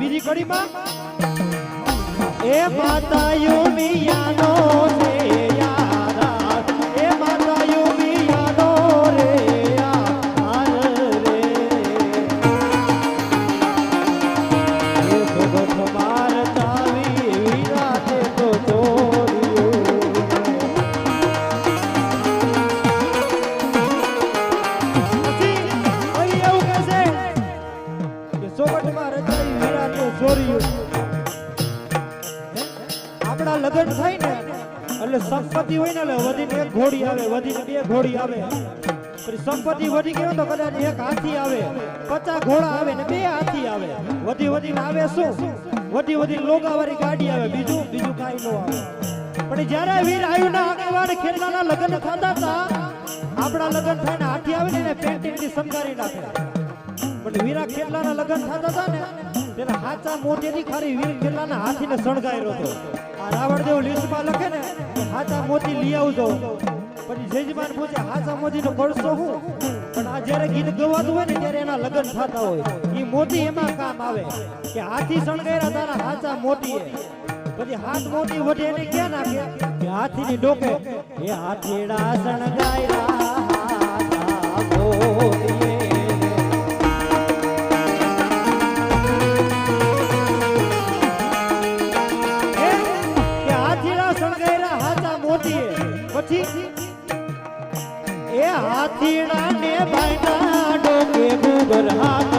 બીજી કડીમાં? એ માતા યુમિયાનો છે. સંપત્તિ હોય ને એટલે વધીને એક ઘોડી આવે, વધીને બે ઘોડી આવે. સંપત્તિ વધી ગયો તો કદાચ એક હાથી આવે, પચાસ ઘોડા આવે ને બે હાથી આવે. વધી વધીને આવે શું? વધી વધી લોગાવાળી ગાડી આવે, બીજું બીજું કાંઈ ન આવે. પણ જ્યારે વીર આયુના આગેવાન ખેતલાના લગ્ન થતા હતા, આપણા લગ્ન થઈને હાથી આવે ને એને પેન્ટિંગથી શણગારી નાખે. પણ વીરા ખેડલાના લગ્ન થતા હતા ને, તેને હાચા મોતીથી ખાલી વીર ખેતલાના હાથીને શણગાર્યો હતો. આ રાવણદેવ લિસ્ટમાં લખે ને હાથા મોતી લઈ આવજો. પછી જજમાન પૂછે હાથા મોતી નો કરશો હું પણ આ જ્યારે ગીત ગવાતું હોય ને, ત્યારે એના લગ્ન થતા હોય. એ મોતી એમાં કામ આવે કે હાથી શણગાર્યા તારા હાચા મોતીએ. પછી હાથ મોતી વધે એને ક્યાં નાખે? કે હાથીની ડોકે. એ હાથીડા શણગાયરા હાથીડા ને ભાઈના ડોકે ગુબર હાથ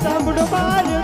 સાંભળો બાર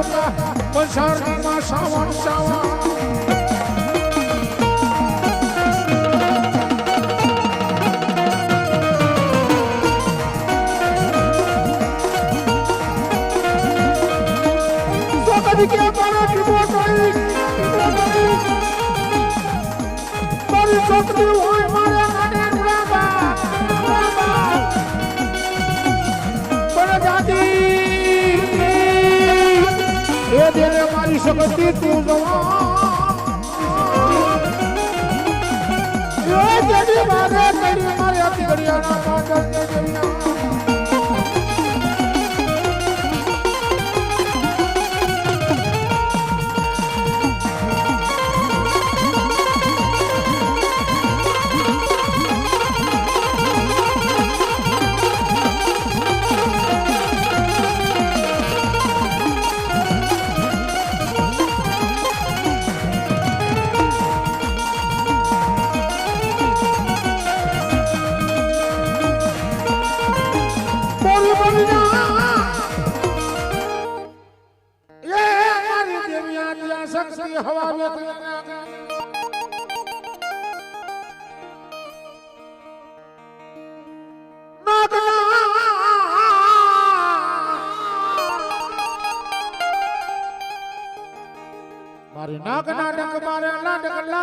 দেবতা বৈশাখা শ্রাবণ শ্রাবণ Maria, só que eu vou embora. શકતી તું જવા મારે કરી મારે ઘડિયાળા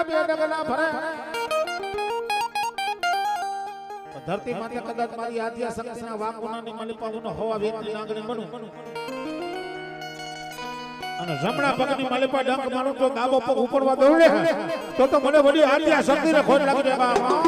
બે ડગલા ભરે. ધરતી માતા કદાચ મારી આદ્યા શક્તિના વાકુનાની મલિપાલુનો હોવા વેતની નાગણી બનું. અને જમણા પગની મલિપા ડંક મારું તો ડાબો પગ ઉપડવા દોડે તો તો મને વળી આદ્યા શક્તિને ખોટ લાગી બાપા.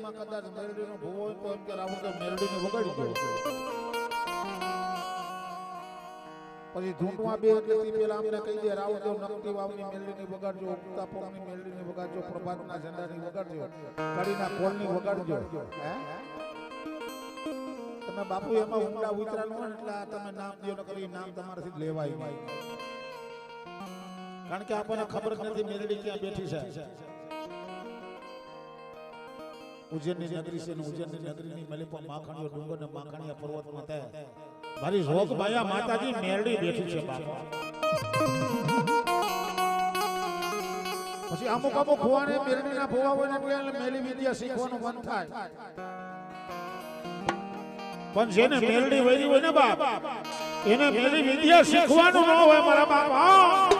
એરિયામાં કદાચ મેરડીનો ભૂવો હોય તો એમ કે રાહુલ કે મેરડીને વગાડી દો પછી ઢૂંઢવા બે એટલે પેલા અમને કહી દે રાહુલ દેવ નકટી વાવની મેલડીને વગાડજો, ઉગતા પોમની મેલડીને વગાડજો, પ્રભાતના ઝંડાની વગાડજો, કડીના કોલની વગાડજો. તમે બાપુ એમાં ઊંડા ઉતરાનું હોય એટલે તમે નામ દો ન કરી નામ તમારાથી લેવાય. નહીં કારણ કે આપણને ખબર જ નથી મેલડી ક્યાં બેઠી છે. ઉજ્જૈનની નગરી છે ઉજ્જૈનની નગરીની મલિપા માખણીઓ, ડુંગર ને માખણીયા પર્વતમાં તે મારી રોગ માયા માતાજી મેરડી બેઠી છે બાપા. પછી અમુક અમુક ભુવાને મેરડીના ભુવા હોય ને એટલે મેલી વિદ્યા શીખવાનું મન થાય. પણ જેને મેરડી વૈરી હોય ને બાપ, એને મેલી વિદ્યા શીખવાનું ન હોય મારા બાપ. હા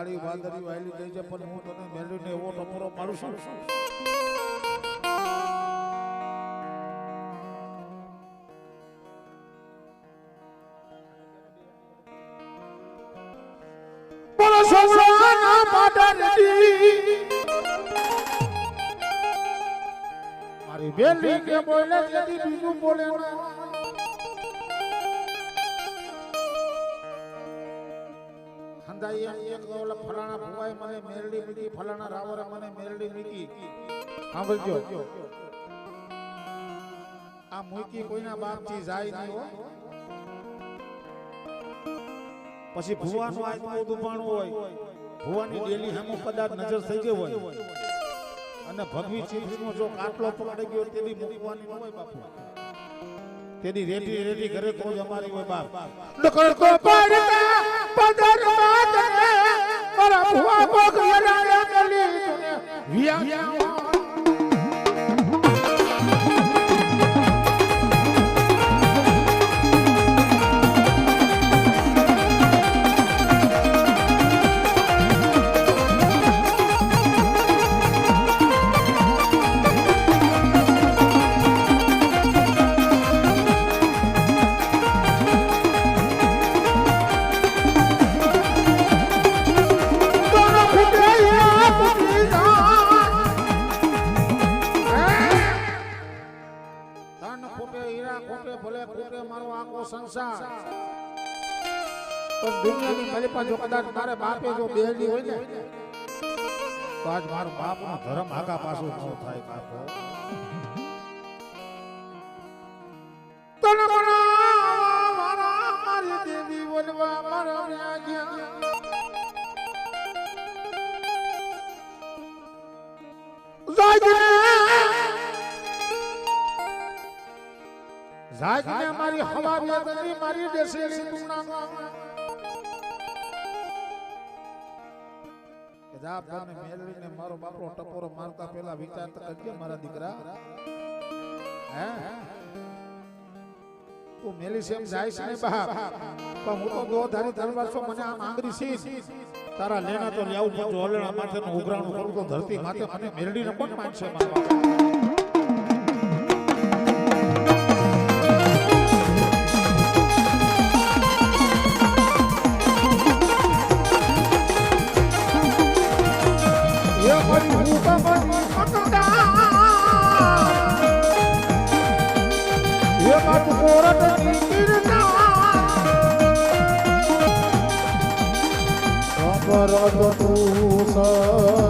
કાળી વાદળી વાયલી થઈ છે, પણ હું તને મેળવીને એવો ટપોરો મારું છું. મારી બેલી કે બોલે તેથી બીજું બોલે ના. હંદાઈ એમ એક ઓલા ફલાણા ભુવાએ મને મેરડી મીકી ફલાણા રાવરે મને મેરડી મીકી સાંભળજો. આ મૂકી કોઈના બાપથી જાય નહીં હો. પછી ભુવાનું આત્મા દુપાણું હોય. ભુવાની ડેલી હેમો કદાચ નજર થઈ ગઈ હોય. અને ભગવી ચીજનો જો કાટલો પકડી ગયો તેની મૂકવાની ન હોય બાપુ. તેની રેટી રેટી ઘરે જ અમારી હોય બાપ. નકર કો પદર માતરે મારા ભુવા કોક લડાડે મેલી વિયા બાપે જો બેડી હોય ને, તો આજ મારો બાપનો ધર્મ આગા પાછો ન થાય બાપો. મનાવા મારા દેવી બોલવા મારા વ્યાજ્યા. જાગને મારી દેશેલી તુના મેળવીને મારો બાપરો ટપોરો મારતા પેલા વિચાર તો કરજે મારા દીકરા. હે? તું મેલી સેમ જાય છે ને બાપ. પણ હું તો દો ધારી ધનવાર છો, મને આમ આંગરી છે તારા લેના તો લેવું જો હલણા માથે ઉઘરાણું કરું તો ધરતી માથે મને મેરડીને કોણ માનશે, મારા ખબર તું સર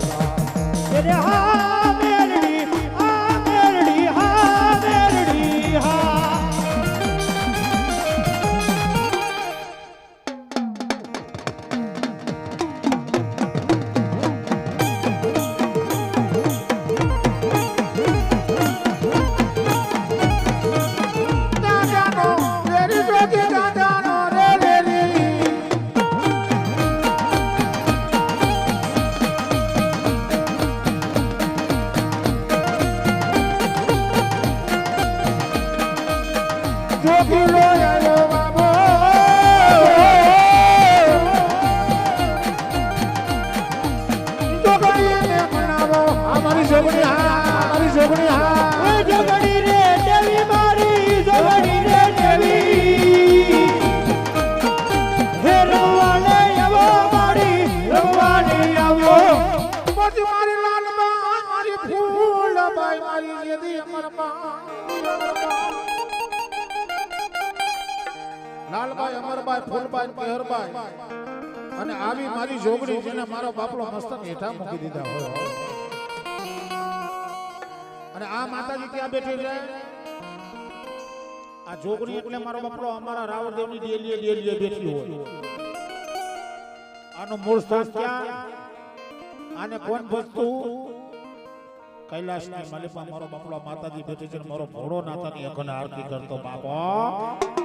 અમારી જોગણી હા અમારી જોગણી હા. ફૂલબાઈ કેહરબાઈ અને આવી મારી જોગડી જેને મારો બાપલો મસ્તક હેઠા મૂકી દીધા હોય. અને આ માતાજી ક્યાં બેઠી છે? આ જોગડી એટલે મારો બાપલો અમારા રાવળદેવની ડેલીએ ડેલીએ બેઠી હોય. આનું મૂળ સ્થાન ક્યાં? આને કોણ ભજતું? કૈલાશના માલિપા મારો બાપલો માતાજી બેઠી છે મારો ભોળો નાતાની અખંડ આરતી કરતો બાપો.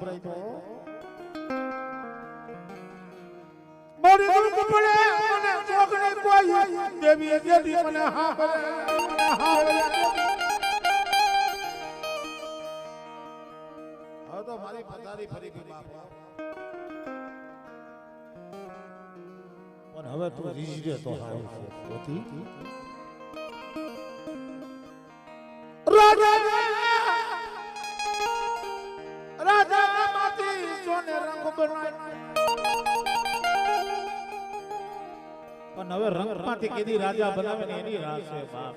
સંભળાય તો મોરી દુઃખ પડે મને ચોકને કોઈ દેવી દેવી મને હા હવે તો મારી પથારી ફરી ગઈ બાપા. પણ હવે તું રીઝે તો હારું છે. હવે કેદી રાજા બનાવે ને એની રાહ છે, બાપ.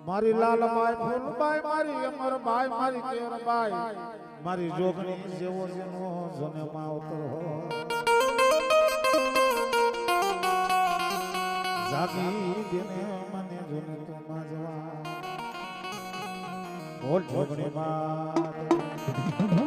મારી લાલબાઈ ફૂલબાઈ મારી અમરબાઈ મારી કેરબાઈ મારી જોગણી જેવો જેનો જને માવતર હો જાગી દેને મને જોને તુમા જવા. બોલ જોગણી માત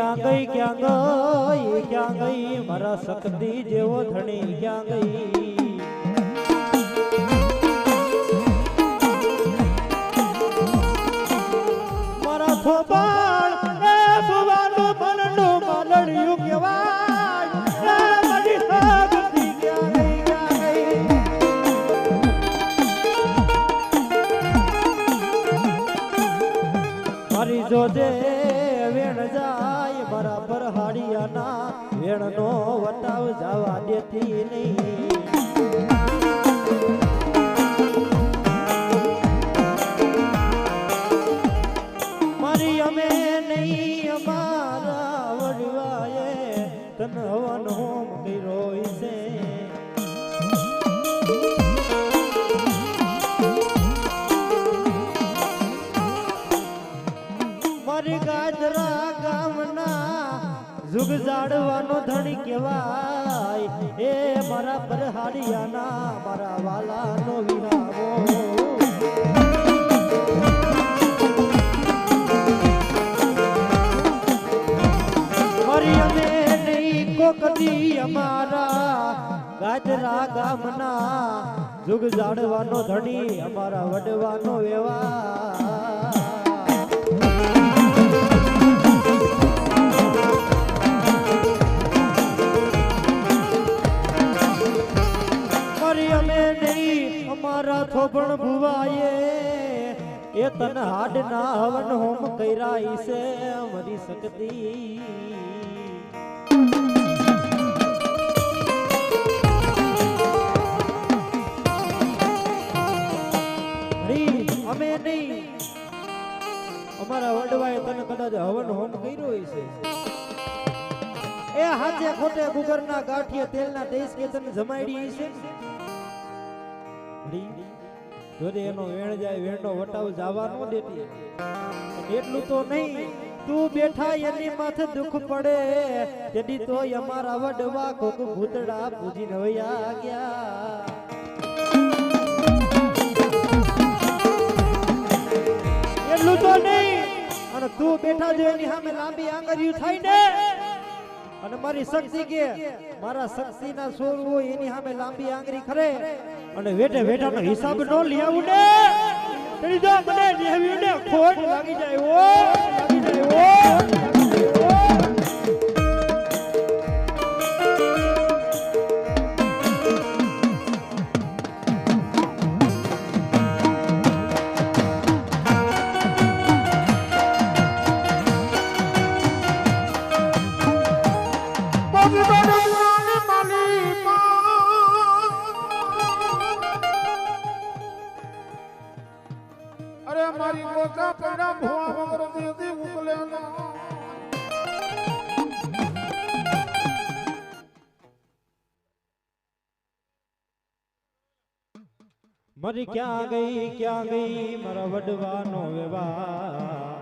ક્યાં ગઈ ક્યાં ગઈ ક્યાં ગઈ મારા શક્તિ જેવો ધણી ક્યાં ગઈ મારા થોબાળ જુગ જાડવાનો ધણી કહેવાય. એ મારા પરહાડિયાના, મારા વાલાનો વિરાવો. કોકદી અમારા ગાજરા ગામના. જુગ જાડવાનો ધણી, અમારા વડવાનો વ્યવહાર થોભણ ભુવાએ એ તન હાડના હવન હોમ કર્યા છે, મરી શકતી. અમે નહીં. અમારા વડવાએ તને કદાચ હવન હોમ કર્યો છે એ હાથે ખોટે ગુગરના ગાંઠિયા તેલના ટેસ કે તને જમાડી છે જોજે એનો વેણ જાય વેણનો વટાવ જવા ન દેતી એટલું તો નહીં, તું બેઠા એની માથે દુઃખ પડે. તેડી તો અમારા વડવા કોક ભૂતડા પૂજી રહ્યા ગયા. એટલું તો નહીં, અને તું બેઠા જો એની સામે લાંબી આંગળીઓ થાય ને. અને મારી શક્તિ કે મારા શક્તિ ના સોર હોય એની સામે લાંબી આંગળી ખરે. અને વેઠે વેઠાનો હિસાબ નો લઈ આવું ને. તેની જો મને લેવી ને ખોટ લાગી જાય ઓ લાગી જાય ઓ મારી ક્યાં ગઈ ક્યાં ગઈ મારા વડવાનો વ્યવહાર?